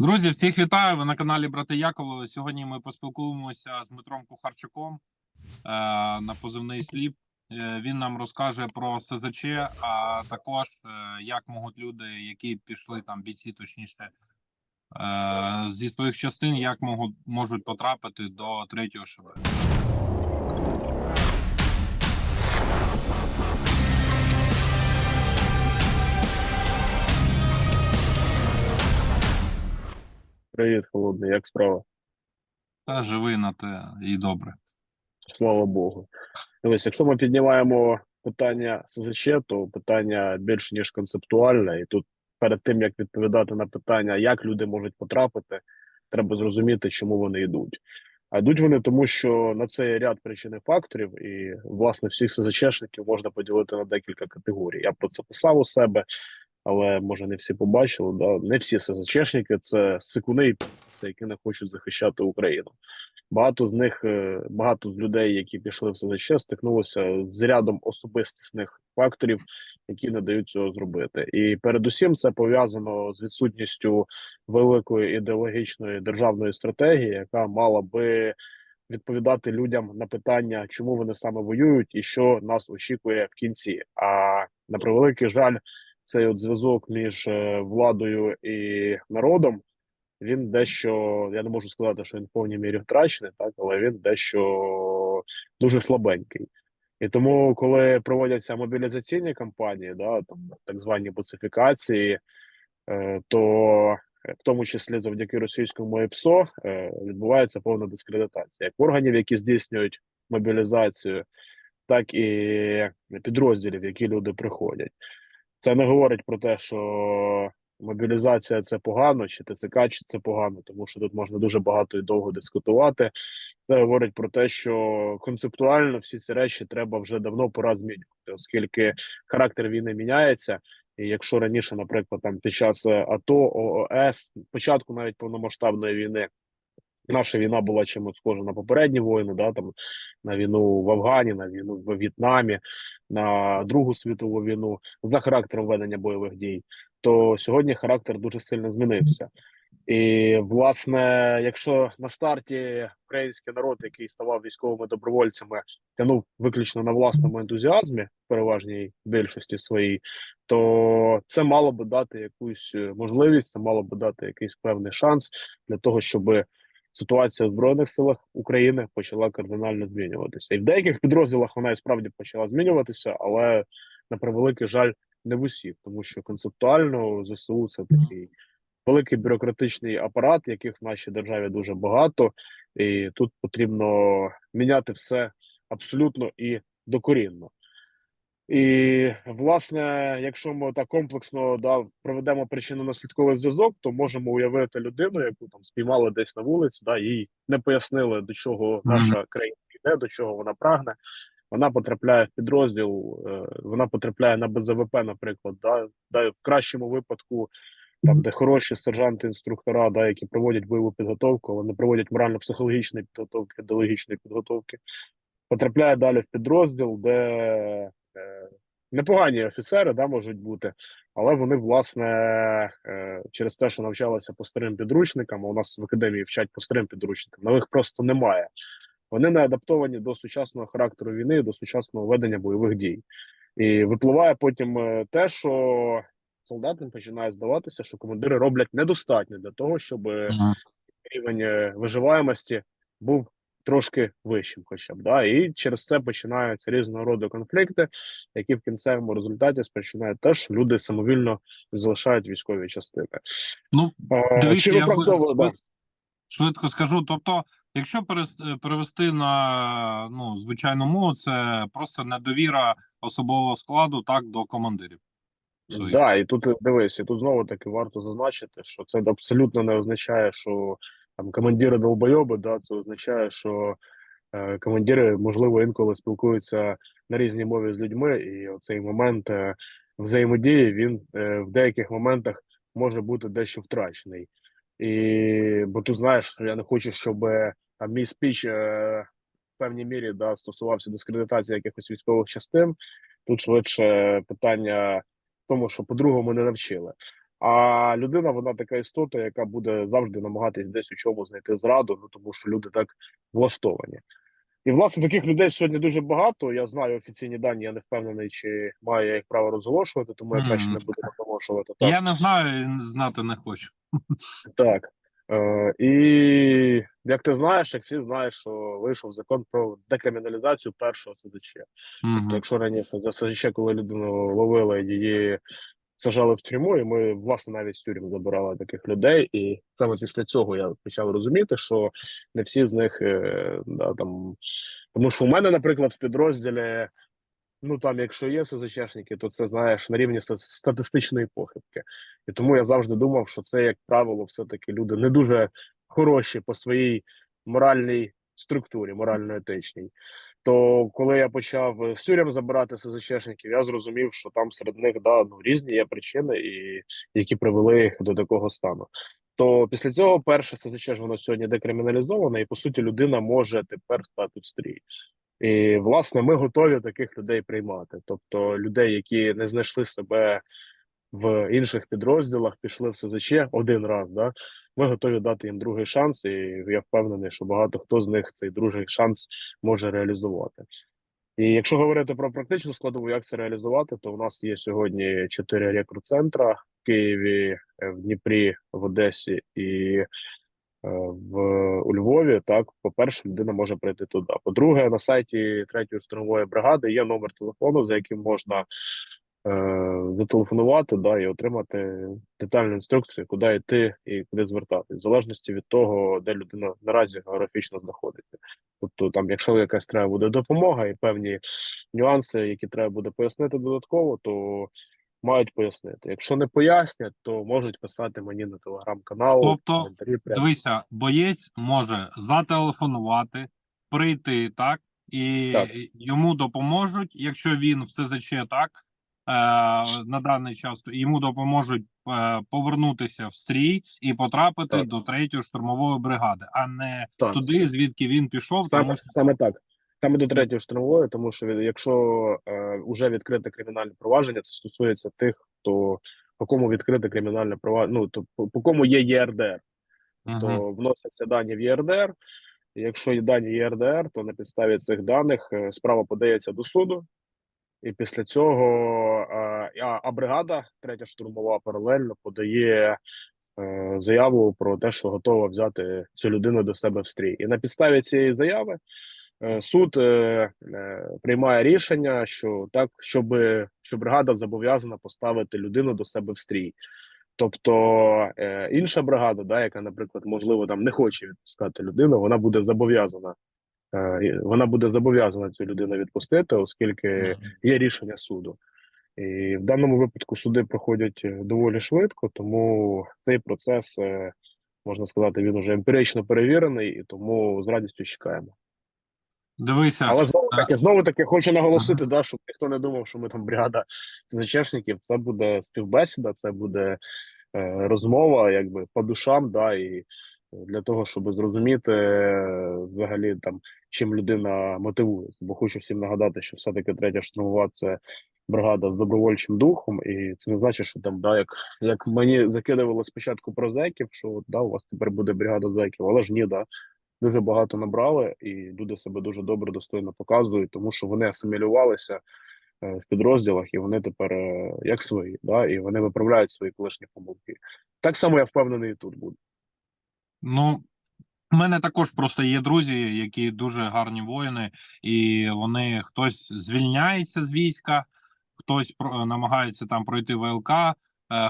Друзі, всіх вітаю. Ви на каналі Брати Яковлеви. Сьогодні ми поспілкуємося з Дмитром Кухарчуком е, на позивний сліп. Е, він нам розкаже про СЗЧ, а також е, як можуть люди, які пішли там бійці, точніше е, зі своїх частин, як можуть можуть потрапити до третього ШВ. Привіт, холодний, як справа? Та живи на те і добре. Слава Богу. Дивись, якщо ми піднімаємо питання СЗЧ, то питання більш ніж концептуальне, і тут перед тим як відповідати на питання, як люди можуть потрапити, треба зрозуміти, чому вони йдуть. А йдуть вони тому, що на це є ряд причин і факторів, і власне всіх СЗЧшників можна поділити на декілька категорій. Я про це писав у себе, але може не всі побачили. Да? Не всі СЗЧшники це сикуни, це які не хочуть захищати Україну. Багато з них, е, багато з людей, які пішли в СЗЧ, стикнулося з рядом особистісних факторів, які не дають цього зробити. І передусім це пов'язано з відсутністю великої ідеологічної державної стратегії, яка мала би відповідати людям на питання, чому вони саме воюють і що нас очікує в кінці. А на превеликий жаль, цей от зв'язок між е, владою і народом він дещо, я не можу сказати, що він в повній мірі втрачений, так але він дещо дуже слабенький. І тому, коли проводяться мобілізаційні кампанії, да, там так звані буцифікації, е, то е, в тому числі завдяки російському ЕПСО відбувається повна дискредитація як органів, які здійснюють мобілізацію, так і підрозділів, які люди приходять. Це не говорить про те, що мобілізація це погано, чи ТЦК чи це погано, тому що тут можна дуже багато і довго дискутувати. Це говорить про те, що концептуально всі ці речі треба вже давно пора змінювати, оскільки характер війни міняється. І якщо раніше, наприклад, там під час е, АТО, ООС, початку навіть повномасштабної війни, наша війна була чимось схожа на попередні воїни, да там на війну в Афгані, на війну в В'єтнамі, на Другу світову війну за характером ведення бойових дій, то сьогодні характер дуже сильно змінився. І власне, якщо на старті український народ, який ставав військовими добровольцями, тянув виключно на власному ентузіазмі, переважній більшості своїй, то це мало би дати якусь е, можливість, це мало би дати якийсь певний шанс для того, щоб ситуація в збройних силах України почала кардинально змінюватися. І в деяких підрозділах вона і справді почала змінюватися, але на превеликий жаль, не в усіх, тому що концептуально ЗСУ це такий великий бюрократичний апарат, яких в нашій державі дуже багато, і тут потрібно міняти все абсолютно і докорінно. І власне, якщо ми так комплексно да проведемо причинно-наслідковий зв'язок, то можемо уявити людину, яку там спіймали десь на вулиці, да їй не пояснили до чого наша країна йде, до чого вона прагне. Вона потрапляє в підрозділ, е, вона потрапляє на БЗВП, наприклад, да, да в кращому випадку, там де хороші сержанти-інструктора, да, які проводять бойову підготовку, але не проводять морально-психологічної підготовки, ідеологічної підготовки, потрапляє далі в підрозділ, де непогані офіцери да, можуть бути, але вони, власне, е, через те, що навчалися по старим підручникам, у нас в академії вчать по старим підручникам, нових просто немає. Вони не адаптовані до сучасного характеру війни, до сучасного ведення бойових дій. І випливає потім е, те, що солдатам починає здаватися, що командири роблять недостатньо для того, щоб рівень е, виживаємості був трошки вищим, хоча б да, і через це починаються різного роду конфлікти, які в кінцевому результаті спричиняють те, що люди самовільно залишають військові частини. Ну, Дивіться, я виправдовує да. швидко скажу. Тобто, якщо перевести на ну звичайну мову, це просто недовіра особового складу так до командирів. своїх. Да, і тут дивись, і тут знову таки варто зазначити, що це абсолютно не означає, що там командири долбойоби, да, це означає, що е, командири, можливо, інколи спілкуються на різній мові з людьми, і оцей момент е, взаємодії він е, в деяких моментах може бути дещо втрачений. І бо ти знаєш, я не хочу, щоб е, там мій спіч е, в певній мірі да, стосувався дискредитації якихось військових частин. Тут швидше питання в тому, що по-другому не навчили. А людина, вона така істота, яка буде завжди намагатись десь у чому знайти зраду, ну тому що люди так влаштовані. І власне таких людей сьогодні дуже багато. Я знаю офіційні дані, я не впевнений, чи маю я їх право розголошувати, тому я краще Мгм. не буду розголошувати. Так. Я не знаю і знати не хочу. Так. Е, і як ти знаєш, як всі знаєш, що вийшов закон про декриміналізацію першого СЗЧ. Тобто, якщо раніше за СЗЧ, коли людину ловили, її сажали в тюрму, і ми власне навіть з тюрем забирали таких людей. І саме після цього я почав розуміти, що не всі з них е, да, там. Тому що у мене, наприклад, в підрозділі, ну там, якщо є СЗЧшники, то це знаєш на рівні статистичної похибки. І тому я завжди думав, що це, як правило, все-таки люди не дуже хороші по своїй моральній структурі, морально-етичній. То коли я почав е, з тюрем забирати СЗЧшників, я зрозумів, що там серед них да, ну, різні є причини, і які привели їх до такого стану. То після цього перше СЗЧ ж воно сьогодні декриміналізоване, і по суті людина може тепер стати в стрій. І власне ми готові таких людей приймати. Тобто людей, які не знайшли себе в інших підрозділах, пішли в СЗЧ один раз. Да? Ми готові дати їм другий шанс, і я впевнений, що багато хто з них цей другий шанс може реалізувати. І якщо говорити про практичну складову, як це реалізувати, то у нас є сьогодні чотири рекрут-центра в Києві, е, в Дніпрі, в Одесі і е, в у Львові. Так, по-перше, людина може прийти туди. По-друге, на сайті третьої штурмової бригади є номер телефону, за яким можна зателефонувати да, і отримати детальну інструкцію, куди йти і куди звертатись, в залежності від того, де людина наразі географічно знаходиться. Тобто, там, якщо якась треба буде допомога і певні нюанси, які треба буде пояснити додатково, то мають пояснити. Якщо не пояснять, то можуть писати мені на телеграм-канал. Тобто. Дивися, боєць може зателефонувати, прийти так, і Так. йому допоможуть, якщо він в СЗЧ так е, на даний час, йому допоможуть е, повернутися в стрій і потрапити Так. до третьої штурмової бригади, а не Так. туди, звідки він пішов, Саме, тому що саме так. Саме до третьої штурмової, тому що якщо е, вже відкрите кримінальне провадження, це стосується тих, хто по кому відкрите кримінальне провадження, ну то по, по кому є ЄРДР, Мгм. то вносяться дані в ЄРДР. Якщо є дані ЄРДР, то на підставі цих даних е, справа подається до суду, і після цього е, а, бригада, третя штурмова, паралельно подає е, заяву про те, що готова взяти цю людину до себе в стрій. І на підставі цієї заяви е, суд приймає рішення, що так, щоб що бригада зобов'язана поставити людину до себе в стрій. Тобто інша бригада, да, яка, наприклад, можливо, там не хоче відпускати людину, вона буде зобов'язана. Е, Вона буде зобов'язана цю людину відпустити, оскільки є рішення суду. І в даному випадку суди проходять е, доволі швидко, тому цей процес, е, можна сказати, він уже емпірично перевірений, і тому з радістю чекаємо. дивися, Але знову таки знову таки, хочу наголосити, да, щоб ніхто не думав, що ми там бригада ЗЧшників. Це буде співбесіда, це буде е, розмова, якби по душам, да, і для того, щоб зрозуміти е, взагалі там чим людина мотивується. Бо хочу всім нагадати, що все-таки третя штурмова це бригада з добровольчим духом, і це не значить, що там, да, як, як мені закидували спочатку про зеків, що да, у вас тепер буде бригада зеків, але ж ні, да. Дуже багато набрали, і люди себе дуже добре, достойно показують, тому що вони асимілювалися е, в підрозділах, і вони тепер е, як свої, да, і вони виправляють свої колишні помилки. Так само я впевнений, і тут буде. Ну, у мене також просто є друзі, які дуже гарні воїни, і вони хтось звільняється з війська, хтось намагається там пройти ВЛК, е,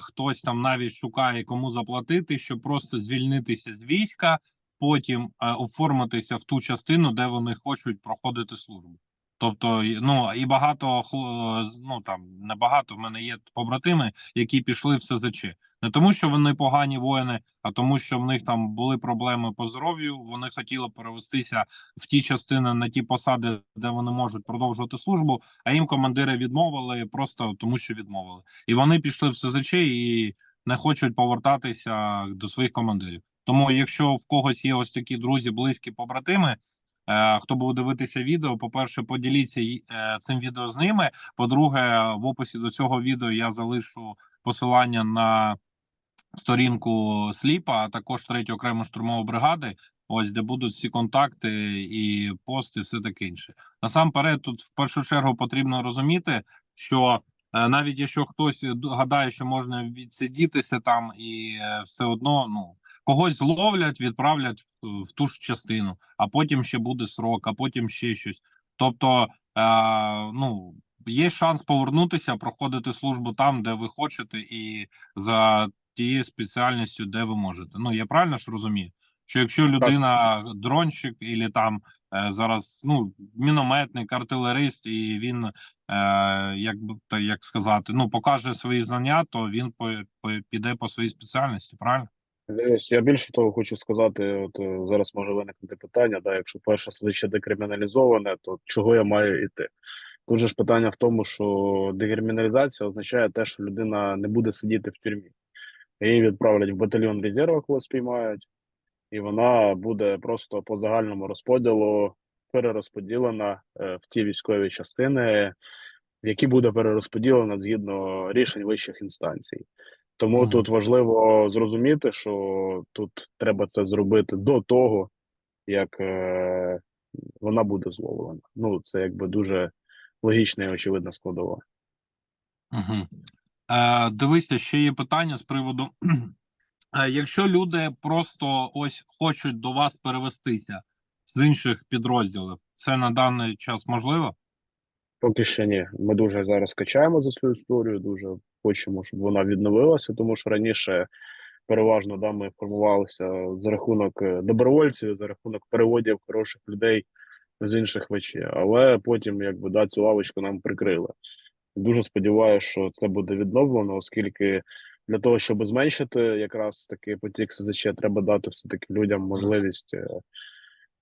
хтось там навіть шукає кому заплатити, щоб просто звільнитися з війська, потім е, оформитися в ту частину, де вони хочуть проходити службу. Тобто, ну і багато ну там не багато. В мене є побратими, які пішли в СЗЧ. Не тому, що вони погані воїни, а тому, що в них там були проблеми по здоров'ю. Вони хотіли перевестися в ті частини на ті посади, де вони можуть продовжувати службу. А їм командири відмовили просто тому, що відмовили, і вони пішли в СЗЧ і не хочуть повертатися до своїх командирів. Тому, якщо в когось є ось такі друзі, близькі побратими. е, Хто буде дивитися відео, по-перше, поділіться й- е, цим відео з ними. По-друге, в описі до цього відео я залишу посилання на сторінку сліпа, а також третю окрему штурмову бригади. Ось де будуть всі контакти і пости, все таке інше. Насамперед, тут в першу чергу потрібно розуміти, що е, навіть якщо хтось гадає, що можна відсидітися там, і е, все одно ну когось зловлять, відправлять в ту ж частину, а потім ще буде срок, а потім ще щось. Тобто, е, ну є шанс повернутися, проходити службу там, де ви хочете, і за тією спеціальністю, де ви можете. Ну я правильно ж розумію? Що якщо людина дронщик, і там е, зараз ну мінометник, артилерист, і він е, як та як сказати, ну покаже свої знання, то він по, по піде по своїй спеціальності, правильно? Дивись, я більше того хочу сказати, от е, зараз може виникнути питання, да, якщо перше СЗЧ декриміналізоване, то чого я маю йти? Тут же ж питання в тому, що декриміналізація означає те, що людина не буде сидіти в тюрмі. Її відправлять в батальйон резерву, коли спіймають, і вона буде просто по загальному розподілу перерозподілена е, в ті військові частини, в які буде перерозподілена згідно рішень вищих інстанцій. Тому Мгм. тут важливо зрозуміти, що тут треба це зробити до того, як е, вона буде зловлена. Ну, це якби дуже логічна і очевидна складова. Угу. Е, дивися, ще є питання з приводу. Е, якщо люди просто ось хочуть до вас перевестися з інших підрозділів, це на даний час можливо? Поки що ні. Ми дуже зараз качаємо за свою історію, дуже хочемо, щоб вона відновилася, тому що раніше переважно да, ми формувалися за рахунок е, добровольців, за рахунок переводів хороших людей з інших ВЧ. Але потім, якби да, цю лавочку нам прикрили. Дуже сподіваюся, що це буде відновлено, оскільки для того, щоб зменшити якраз такий потік СЗЧ, треба дати все-таки людям можливість е,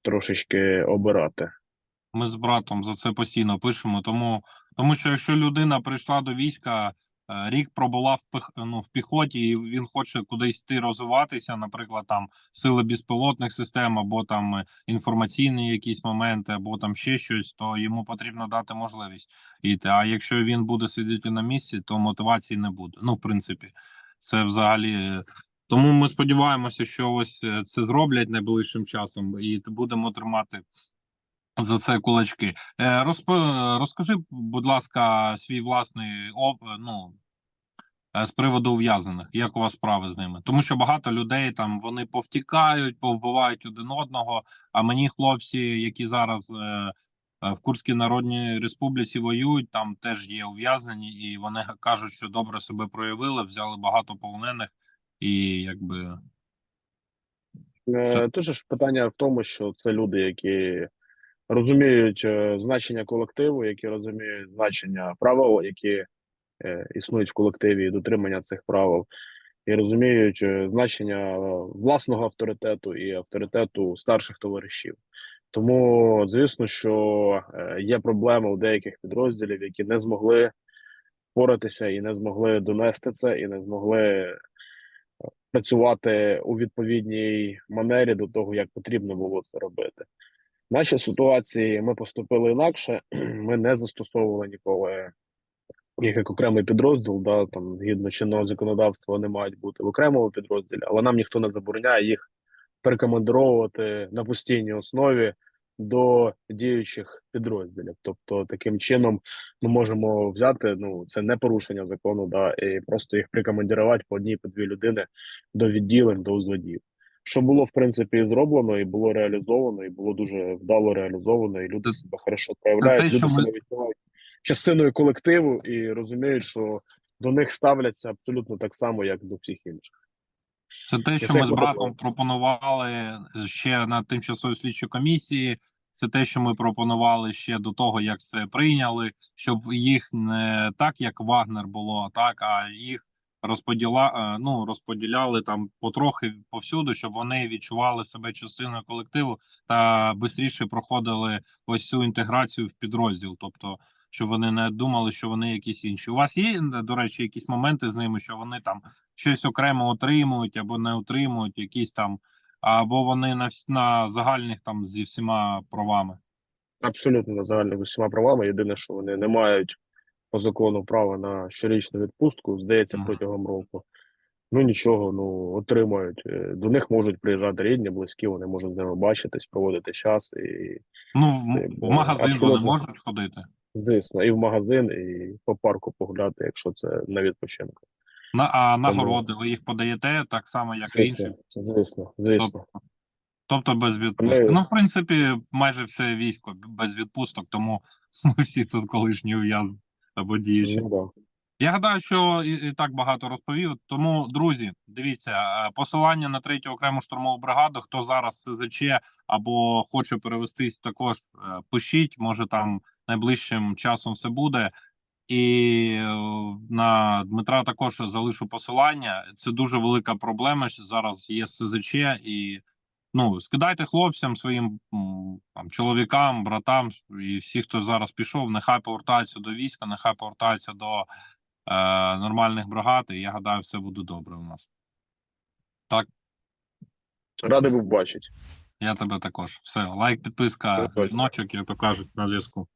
трошечки обирати. Ми з братом за це постійно пишемо. Тому, тому що якщо людина прийшла до війська, рік пробула в піх, ну, в піхоті, і він хоче кудись йти розвиватися, наприклад, там сили безпілотних систем, або там е, інформаційні якісь моменти, або там ще щось, то йому потрібно дати можливість йти. А якщо він буде сидіти на місці, то мотивації не буде. Ну, в принципі, це взагалі. е, Тому ми сподіваємося, що ось е, це зроблять найближчим часом, і будемо тримати за це кулачки. Е, розп... Розкажи, будь ласка, свій власний оп... ну, е, з приводу ув'язнених. Як у вас справи з ними? Тому що багато людей там вони повтікають, повбивають один одного. А мені хлопці, які зараз е, е, в Курській Народній Республіці воюють, там теж є ув'язнені, і вони кажуть, що добре себе проявили, взяли багато полонених, і якби Е, Тут ж питання в тому, що це люди, які розуміють е, значення колективу, які розуміють значення правил, які е, існують в колективі, і дотримання цих правил, і розуміють е, значення власного авторитету і авторитету старших товаришів. Тому, звісно, що є проблеми у деяких підрозділів, які не змогли впоратися і не змогли донести це, і не змогли працювати у відповідній манері до того, як потрібно було це робити. В нашій ситуації ми поступили інакше. Ми не застосовували ніколи їх як окремий підрозділ. Да, там згідно чинного законодавства вони мають бути в окремому підрозділі, але нам ніхто не забороняє їх перекомандировувати на постійній основі до діючих підрозділів. Тобто, таким чином ми можемо взяти. Ну це не порушення закону, да, і просто їх прикомандирувати по одній по дві людини до відділень, до узводів. Що було в принципі і зроблено, і було реалізовано, і було дуже вдало реалізовано, і люди себе хорошо проявляють. те, люди себе відчувають частиною колективу і розуміють, що до них ставляться абсолютно так само, як до всіх інших. Це те, що ми з братом пропонували ще на тимчасовій слідчій комісії. Це те, що ми пропонували ще до того, як це прийняли, щоб їх не так, як Вагнер було, так а їх розподіла, е, ну, розподіляли там потрохи повсюди, щоб вони відчували себе частиною колективу та швидше проходили ось цю інтеграцію в підрозділ. Тобто, щоб вони не думали, що вони якісь інші. У вас є, до речі, якісь моменти з ними, що вони там щось окремо отримують або не отримують, якісь там, або вони на на загальних там зі всіма правами. Абсолютно на загально з усіма правами. Єдине, що вони не мають по закону права на щорічну відпустку, здається, протягом року. Ну нічого, ну отримають. Е, До них можуть приїжджати рідні, близькі, вони можуть з ними бачитись, проводити час і, Ну, в, в магазин вони можуть ходити. звісно, і в магазин, і по парку погуляти, якщо це на відпочинку. На, а нагороди ви їх подаєте так само, як і інші. Звісно, звісно, звісно. Тобто, тобто без відпустки. Ми- Ну, в принципі, майже все військо без відпусток, тому ми всі тут колишні ув'язані або діючі. Ну, да. Я гадаю, що і, і так багато розповів. Тому, друзі, дивіться, е, посилання на третю окрему штурмову бригаду. Хто зараз СЗЧ або хоче перевестись, також е, пишіть. Може там найближчим часом все буде. І е, на Дмитра також залишу посилання. Це дуже велика проблема. що Зараз є СЗЧ, і ну скидайте хлопцям своїм там чоловікам, братам і всі, хто зараз пішов, нехай повертаються до війська, нехай повертаються до е, нормальних бригад. І я гадаю, все буде добре у нас. Так. Радий був бачити. Я тебе також. Все, лайк, підписка, дзвіночок, як то кажуть, на зв'язку.